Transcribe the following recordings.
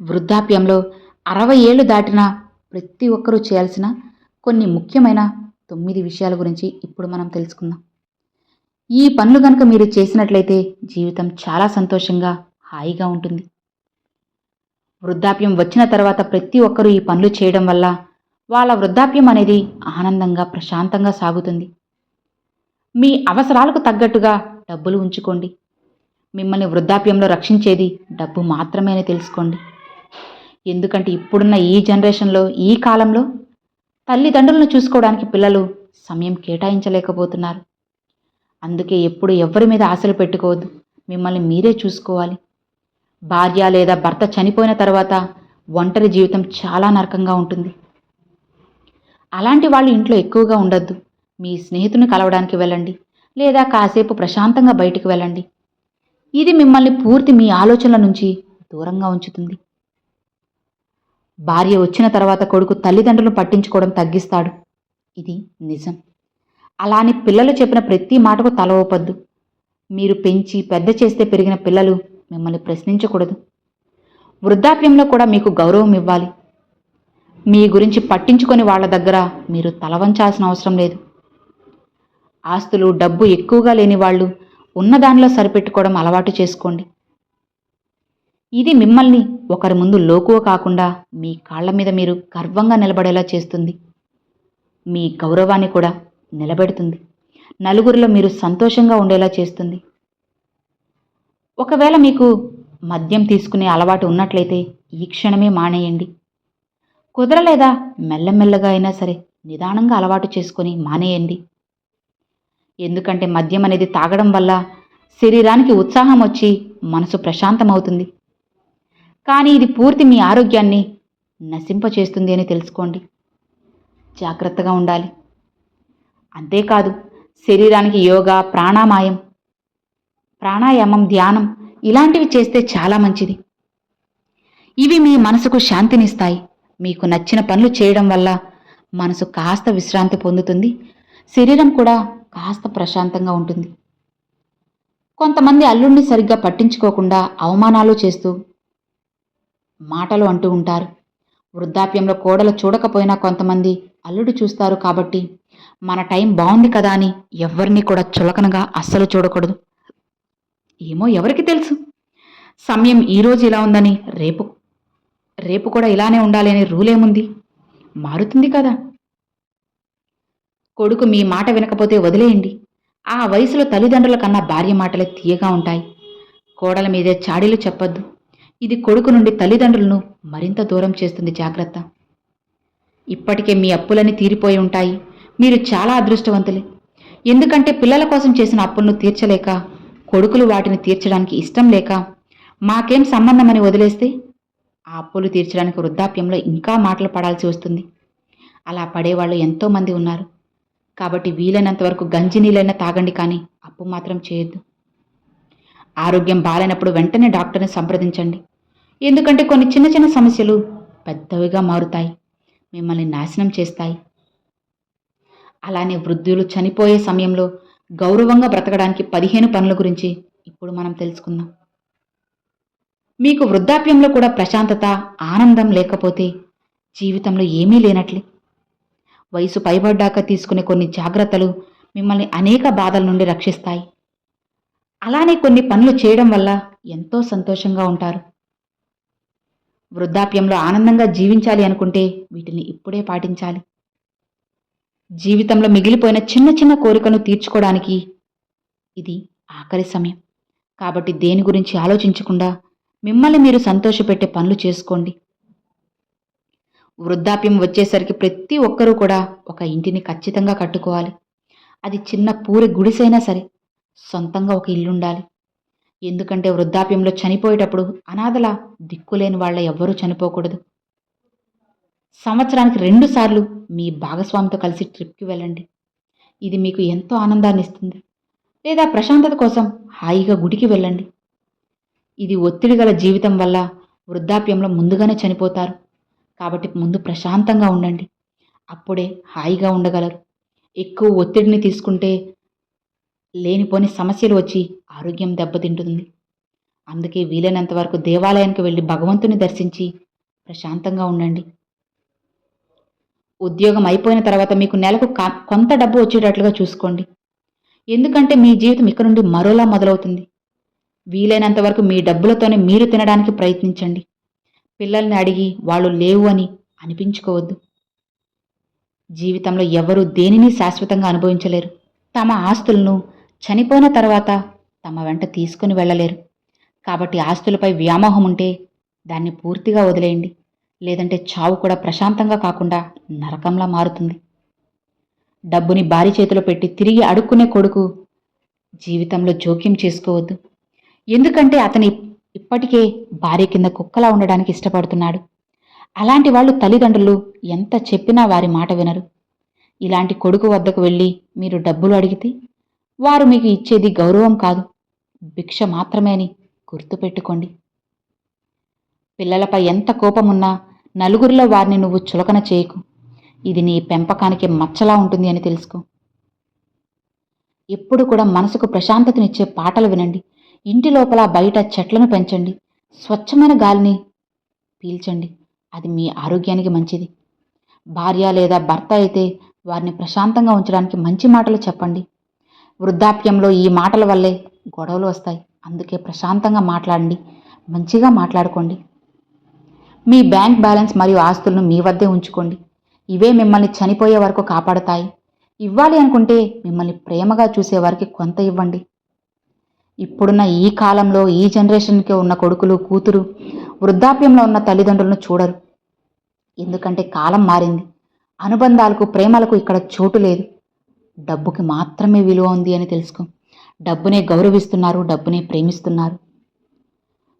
వృద్ధాప్యంలో అరవై ఏళ్ళు దాటిన ప్రతి ఒక్కరూ చేయాల్సిన కొన్ని ముఖ్యమైన తొమ్మిది విషయాల గురించి ఇప్పుడు మనం తెలుసుకుందాం. ఈ పనులు కనుక మీరు చేసినట్లయితే జీవితం చాలా సంతోషంగా హాయిగా ఉంటుంది. వృద్ధాప్యం వచ్చిన తర్వాత ప్రతి ఒక్కరూ ఈ పనులు చేయడం వల్ల వాళ్ళ వృద్ధాప్యం అనేది ఆనందంగా ప్రశాంతంగా సాగుతుంది. మీ అవసరాలకు తగ్గట్టుగా డబ్బులు ఉంచుకోండి. మిమ్మల్ని వృద్ధాప్యంలో రక్షించేది డబ్బు మాత్రమే అని తెలుసుకోండి. ఎందుకంటే ఇప్పుడున్న ఈ జనరేషన్లో ఈ కాలంలో తల్లిదండ్రులను చూసుకోవడానికి పిల్లలు సమయం కేటాయించలేకపోతున్నారు. అందుకే ఎప్పుడు ఎవరి మీద ఆశలు పెట్టుకోవద్దు. మిమ్మల్ని మీరే చూసుకోవాలి. భార్య లేదా భర్త చనిపోయిన తర్వాత ఒంటరి జీవితం చాలా నరకంగా ఉంటుంది. అలాంటి వాళ్ళు ఇంట్లో ఎక్కువగా ఉండొద్దు. మీ స్నేహితుని కలవడానికి వెళ్ళండి లేదా కాసేపు ప్రశాంతంగా బయటికి వెళ్ళండి. ఇది మిమ్మల్ని పూర్తి మీ ఆలోచనల నుంచి దూరంగా ఉంచుతుంది. భార్య వచ్చిన తర్వాత కొడుకు తల్లిదండ్రులు పట్టించుకోవడం తగ్గిస్తాడు. ఇది నిజం. అలా అని పిల్లలు చెప్పిన ప్రతి మాటకు తల ఊపద్దు. మీరు పెంచి పెద్ద చేస్తే పెరిగిన పిల్లలు మిమ్మల్ని ప్రశ్నించకూడదు. వృద్ధాప్యంలో కూడా మీకు గౌరవం ఇవ్వాలి. మీ గురించి పట్టించుకొని వాళ్ళ దగ్గర మీరు తలవంచాల్సిన అవసరం లేదు. ఆస్తులు డబ్బు ఎక్కువగా లేని వాళ్ళు ఉన్న దానిలో సరిపెట్టుకోవడం అలవాటు చేసుకోండి. ఇది మిమ్మల్ని ఒకరి ముందు లోకువ కాకుండా మీ కాళ్ళ మీద మీరు గర్వంగా నిలబడేలా చేస్తుంది. మీ గౌరవాన్ని కూడా నిలబెడుతుంది. నలుగురిలో మీరు సంతోషంగా ఉండేలా చేస్తుంది. ఒకవేళ మీకు మద్యం తీసుకునే అలవాటు ఉన్నట్లయితే ఈ క్షణమే మానేయండి. కుదరలేదా మెల్లమెల్లగా అయినా సరే నిదానంగా అలవాటు చేసుకొని మానేయండి. ఎందుకంటే మద్యం అనేది తాగడం వల్ల శరీరానికి ఉత్సాహం వచ్చి మనసు ప్రశాంతమవుతుంది. కానీ ఇది పూర్తి మీ ఆరోగ్యాన్ని నశింపచేస్తుంది అని తెలుసుకోండి. జాగ్రత్తగా ఉండాలి. అంతేకాదు శరీరానికి యోగా ప్రాణామాయం ప్రాణాయామం ధ్యానం ఇలాంటివి చేస్తే చాలా మంచిది. ఇవి మీ మనసుకు శాంతినిస్తాయి. మీకు నచ్చిన పనులు చేయడం వల్ల మనసు కాస్త విశ్రాంతి పొందుతుంది. శరీరం కూడా కాస్త ప్రశాంతంగా ఉంటుంది. కొంతమంది అల్లుణ్ణి సరిగ్గా పట్టించుకోకుండా అవమానాలు చేస్తూ మాటలు అంటూ ఉంటారు. వృద్ధాప్యంలో కోడలు చూడకపోయినా కొంతమంది అల్లుడు చూస్తారు కాబట్టి మన టైం బాగుంది కదా అని ఎవరిని కూడా చులకనగా అస్సలు చూడకూడదు. ఏమో ఎవరికి తెలుసు? సమయం ఈరోజు ఇలా ఉందని రేపు రేపు కూడా ఇలానే ఉండాలి అనే రూలేముంది మారుతుంది కదా. కొడుకు మీ మాట వినకపోతే వదిలేయండి. ఆ వయసులో తల్లిదండ్రుల కన్నా భార్య మాటలే తీయగా ఉంటాయి. కోడల మీదే చాడీలు చెప్పొద్దు. ఇది కొడుకు నుండి తల్లిదండ్రులను మరింత దూరం చేస్తుంది జాగ్రత్త. ఇప్పటికే మీ అప్పులన్నీ తీరిపోయి ఉంటాయి. మీరు చాలా అదృష్టవంతులే. ఎందుకంటే పిల్లల కోసం చేసిన అప్పులను తీర్చలేక కొడుకులు వాటిని తీర్చడానికి ఇష్టం లేక మాకేం సంబంధమని వదిలేస్తే ఆ అప్పులు తీర్చడానికి వృద్ధాప్యంలో ఇంకా మాటలు పడాల్సి వస్తుంది. అలా పడేవాళ్ళు ఎంతోమంది ఉన్నారు. కాబట్టి వీలైనంత వరకు గంజి నీళ్ళైనా తాగండి కానీ అప్పు మాత్రం చేయొద్దు. ఆరోగ్యం బాలేనప్పుడు వెంటనే డాక్టర్ని సంప్రదించండి. ఎందుకంటే కొన్ని చిన్న చిన్న సమస్యలు పెద్దవిగా మారుతాయి. మిమ్మల్ని నాశనం చేస్తాయి. అలానే వృద్ధులు చనిపోయే సమయంలో గౌరవంగా బ్రతకడానికి పదిహేను పనుల గురించి ఇప్పుడు మనం తెలుసుకుందాం. మీకు వృద్ధాప్యంలో కూడా ప్రశాంతత ఆనందం లేకపోతే జీవితంలో ఏమీ లేనట్లే. వయసు పైబడ్డాక తీసుకునే కొన్ని జాగ్రత్తలు మిమ్మల్ని అనేక బాధల నుండి రక్షిస్తాయి. అలానే కొన్ని పనులు చేయడం వల్ల ఎంతో సంతోషంగా ఉంటారు. వృద్ధాప్యంలో ఆనందంగా జీవించాలి అనుకుంటే వీటిని ఇప్పుడే పాటించాలి. జీవితంలో మిగిలిపోయిన చిన్న చిన్న కోరికను తీర్చుకోవడానికి ఇది ఆఖరి సమయం. కాబట్టి దేని గురించి ఆలోచించకుండా మిమ్మల్ని మీరు సంతోషపెట్టే పనులు చేసుకోండి. వృద్ధాప్యం వచ్చేసరికి ప్రతి ఒక్కరూ కూడా ఒక ఇంటిని ఖచ్చితంగా కట్టుకోవాలి. అది చిన్న పూరి గుడిసైనా సరే సొంతంగా ఒక ఇల్లు ఉండాలి ఎందుకంటే వృద్ధాప్యంలో చనిపోయేటప్పుడు అనాథల దిక్కులేని వాళ్ళ ఎవ్వరూ చనిపోకూడదు. సంవత్సరానికి రెండుసార్లు మీ భాగస్వామితో కలిసి ట్రిప్కి వెళ్ళండి. ఇది మీకు ఎంతో ఆనందాన్ని ఇస్తుంది. లేదా ప్రశాంతత కోసం హాయిగా గుడికి వెళ్ళండి. ఇది ఒత్తిడి గల జీవితం వల్ల వృద్ధాప్యంలో ముందుగానే చనిపోతారు. కాబట్టి ముందు ప్రశాంతంగా ఉండండి. అప్పుడే హాయిగా ఉండగలరు. ఎక్కువ ఒత్తిడిని తీసుకుంటే లేనిపోని సమస్యలు వచ్చి ఆరోగ్యం దెబ్బతింటుంది. అందుకే వీలైనంత వరకు దేవాలయానికి వెళ్ళి భగవంతుని దర్శించి ప్రశాంతంగా ఉండండి. ఉద్యోగం అయిపోయిన తర్వాత మీకు నెలకు కొంత డబ్బు వచ్చేటట్లుగా చూసుకోండి. ఎందుకంటే మీ జీవితం ఇక్కడ నుండి మరోలా మొదలవుతుంది. వీలైనంత వరకు మీ డబ్బులతోనే మీరు తినడానికి ప్రయత్నించండి. పిల్లల్ని అడిగి వాళ్ళు లేవు అని అనిపించుకోవద్దు. జీవితంలో ఎవరూ దేనిని శాశ్వతంగా అనుభవించలేరు. తమ ఆస్తులను చనిపోయిన తర్వాత తమ వెంట తీసుకుని వెళ్ళలేరు. కాబట్టి ఆస్తులపై వ్యామోహం ఉంటే దాన్ని పూర్తిగా వదిలేయండి. లేదంటే చావు కూడా ప్రశాంతంగా కాకుండా నరకంలా మారుతుంది. డబ్బుని భారీ చేతిలో పెట్టి తిరిగి అడుక్కునే కొడుకు జీవితంలో జోక్యం చేసుకోవద్దు. ఎందుకంటే అతని ఇప్పటికే భార్య కింద కుక్కలా ఉండడానికి ఇష్టపడుతున్నాడు. అలాంటి వాళ్ళు తల్లిదండ్రులు ఎంత చెప్పినా వారి మాట వినరు. ఇలాంటి కొడుకు వద్దకు వెళ్ళి మీరు డబ్బులు అడిగితే వారు మీకు ఇచ్చేది గౌరవం కాదు. భిక్ష మాత్రమే అని గుర్తుపెట్టుకోండి. పిల్లలపై ఎంత కోపమున్నా నలుగురిలో వారిని నువ్వు చులకన చేయకు. ఇది నీ పెంపకానికి మచ్చలా ఉంటుంది అని తెలుసుకో. ఎప్పుడు కూడా మనసుకు ప్రశాంతతనిచ్చే పాటలు వినండి. ఇంటి లోపల బయట చెట్లను పెంచండి. స్వచ్ఛమైన గాలిని పీల్చండి. అది మీ ఆరోగ్యానికి మంచిది. భార్య లేదా భర్త అయితే వారిని ప్రశాంతంగా ఉంచడానికి మంచి మాటలు చెప్పండి. వృద్ధాప్యంలో ఈ మాటల వల్లే గొడవలు వస్తాయి. అందుకే ప్రశాంతంగా మాట్లాడండి. మంచిగా మాట్లాడుకోండి. మీ బ్యాంక్ బ్యాలెన్స్ మరియు ఆస్తులను మీ వద్దే ఉంచుకోండి. ఇవే మిమ్మల్ని చనిపోయే వరకు కాపాడుతాయి. ఇవ్వాలి అనుకుంటే మిమ్మల్ని ప్రేమగా చూసే వారికి కొంత ఇవ్వండి. ఇప్పుడున్న ఈ కాలంలో ఈ జనరేషన్కి ఉన్న కొడుకులు కూతురు వృద్ధాప్యంలో ఉన్న తల్లిదండ్రులను చూడరు. ఎందుకంటే కాలం మారింది. అనుబంధాలకు ప్రేమలకు ఇక్కడ చోటు లేదు. డబ్బుకి మాత్రమే విలువ ఉంది అని తెలుసుకో. డబ్బునే గౌరవిస్తున్నారు డబ్బునే ప్రేమిస్తున్నారు.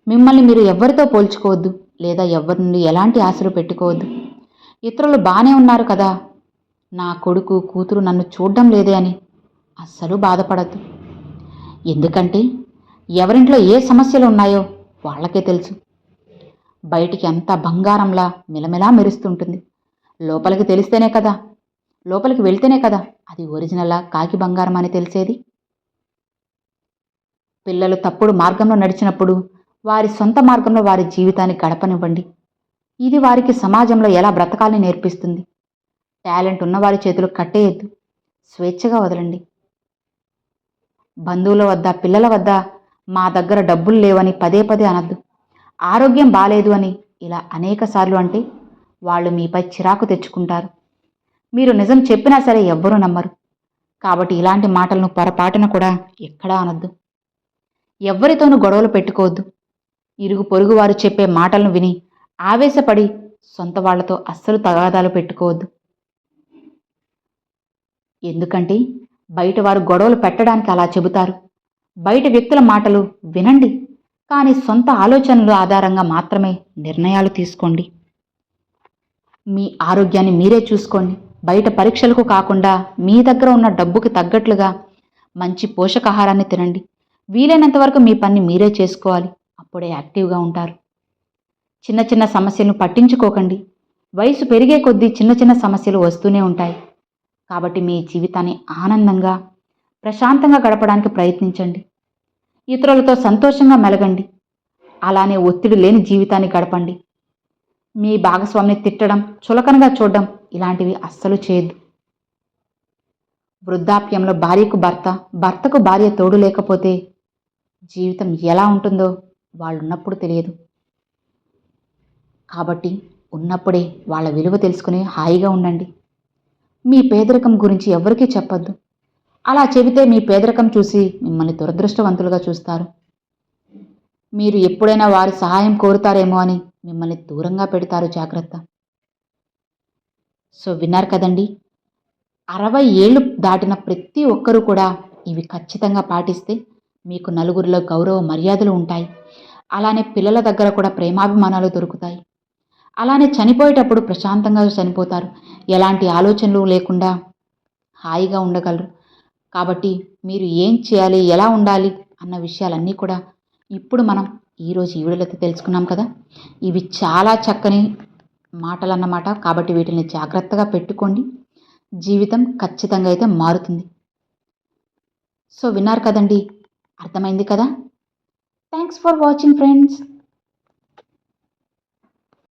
మిమ్మల్ని మీరు ఎవరితో పోల్చుకోవద్దు లేదా ఎవరి నుండి ఎలాంటి ఆశలు పెట్టుకోవద్దు. ఇతరులు బాగానే ఉన్నారు కదా నా కొడుకు కూతురు నన్ను చూడడం లేదే అని అస్సలు బాధపడద్దు. ఎందుకంటే ఎవరింట్లో ఏ సమస్యలు ఉన్నాయో వాళ్ళకే తెలుసు. బయటికి అంత బంగారంలా మిలమిలా మెరుస్తుంటుంది. లోపలికి తెలిస్తేనే కదా లోపలికి వెళ్తేనే కదా అది ఒరిజినలా కాకి బంగారం అని తెలిసేది? పిల్లలు తప్పుడు మార్గంలో నడిచినప్పుడు వారి సొంత మార్గంలో వారి జీవితాన్ని గడపనివ్వండి. ఇది వారికి సమాజంలో ఎలా బ్రతకాలని నేర్పిస్తుంది? టాలెంట్ ఉన్నవారి చేతులు కట్టేయద్దు. స్వేచ్ఛగా వదలండి. బంధువుల వద్ద పిల్లల వద్ద మా దగ్గర డబ్బులు లేవని పదే పదే అనద్దు. ఆరోగ్యం బాలేదు అని ఇలా అనేక సార్లు అంటే వాళ్ళు మీపై చిరాకు తెచ్చుకుంటారు. మీరు నిజం చెప్పినా సరే ఎవ్వరూ నమ్మరు. కాబట్టి ఇలాంటి మాటలను పొరపాటున కూడా ఎక్కడా అనొద్దు. ఎవ్వరితోనూ గొడవలు పెట్టుకోవద్దు. ఇరుగు పొరుగు వారు చెప్పే మాటలను విని ఆవేశపడి సొంత వాళ్ళతో అస్సలు తగాదాలు పెట్టుకోవద్దు. ఎందుకంటే బయట వారు గొడవలు పెట్టడానికి అలా చెబుతారు. బయట వ్యక్తుల మాటలు వినండి. కానీ సొంత ఆలోచనల ఆధారంగా మాత్రమే నిర్ణయాలు తీసుకోండి. మీ ఆరోగ్యాన్ని మీరే చూసుకోండి. బయట పరీక్షలకు కాకుండా మీ దగ్గర ఉన్న డబ్బుకి తగ్గట్లుగా మంచి పోషకాహారాన్ని తినండి. వీలైనంత వరకు మీ పని మీరే చేసుకోవాలి. అప్పుడే యాక్టివ్గా ఉంటారు. చిన్న చిన్న సమస్యలను పట్టించుకోకండి. వయసు పెరిగే కొద్దీ చిన్న చిన్న సమస్యలు వస్తూనే ఉంటాయి. కాబట్టి మీ జీవితాన్ని ఆనందంగా ప్రశాంతంగా గడపడానికి ప్రయత్నించండి. ఇతరులతో సంతోషంగా మెలగండి. అలానే ఒత్తిడి లేని జీవితాన్ని గడపండి. మీ భాగస్వామిని తిట్టడం చులకనగా చూడడం ఇలాంటివి అస్సలు చేయదు వృద్ధాప్యంలో భార్యకు భర్త భర్తకు భార్య తోడు లేకపోతే జీవితం ఎలా ఉంటుందో వాళ్ళున్నప్పుడు తెలియదు. కాబట్టి ఉన్నప్పుడే వాళ్ళ విలువ తెలుసుకుని హాయిగా ఉండండి. మీ పేదరికం గురించి ఎవరికీ చెప్పొద్దు. అలా చెబితే మీ పేదరికం చూసి మిమ్మల్ని దురదృష్టవంతులుగా చూస్తారు. మీరు ఎప్పుడైనా వారి సహాయం కోరుతారేమో అని మిమ్మల్ని దూరంగా పెడతారు జాగ్రత్త. సో విన్నారు కదండి. అరవై ఏళ్ళు దాటిన ప్రతి ఒక్కరూ కూడా ఇవి ఖచ్చితంగా పాటిస్తే మీకు నలుగురిలో గౌరవ మర్యాదలు ఉంటాయి. అలానే పిల్లల దగ్గర కూడా ప్రేమాభిమానాలు దొరుకుతాయి. అలానే చనిపోయేటప్పుడు ప్రశాంతంగా చనిపోతారు. ఎలాంటి ఆలోచనలు లేకుండా హాయిగా ఉండగలరు. కాబట్టి మీరు ఏం చేయాలి ఎలా ఉండాలి అన్న విషయాలన్నీ కూడా ఇప్పుడు మనం ఈరోజు ఈ వీడియోలో తెలుసుకున్నాం కదా. ఇవి చాలా చక్కని మాటలన్నమాట. కాబట్టి వీటిని జాగ్రత్తగా పెట్టుకోండి. జీవితం ఖచ్చితంగా అయితే మారుతుంది. సో విన్నారు కదండి? అర్థమైంది కదా? Thanks for watching friends